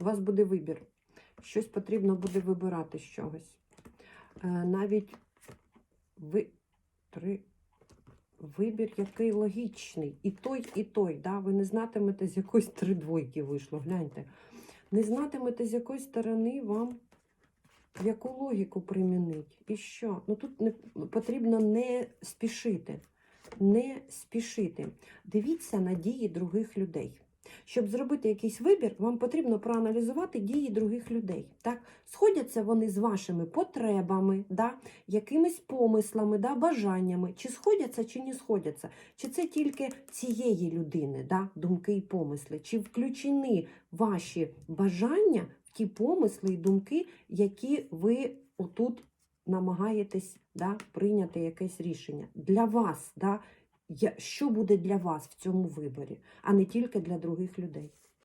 У вас буде вибір. Щось потрібно буде вибирати з чогось. Е, навіть ви три. Вибір, який логічний. І той, і той. Да? Ви не знатимете, з якоїсь три двойки вийшло. Гляньте. Не знатимете, з якої сторони вам яку логіку примінити. І що? Ну тут не, потрібно не спішити. Не спішити. Дивіться на дії других людей. Щоб зробити якийсь вибір, вам потрібно проаналізувати дії других людей. Так? Сходяться вони з вашими потребами, да? якимись помислами, да? бажаннями, чи сходяться, чи не сходяться. Чи це тільки цієї людини, да? думки і помисли, чи включені ваші бажання в ті помисли і думки, які ви отут намагаєтесь да? прийняти якесь рішення. Для вас, да? Що буде для вас в цьому виборі, а не тільки для других людей.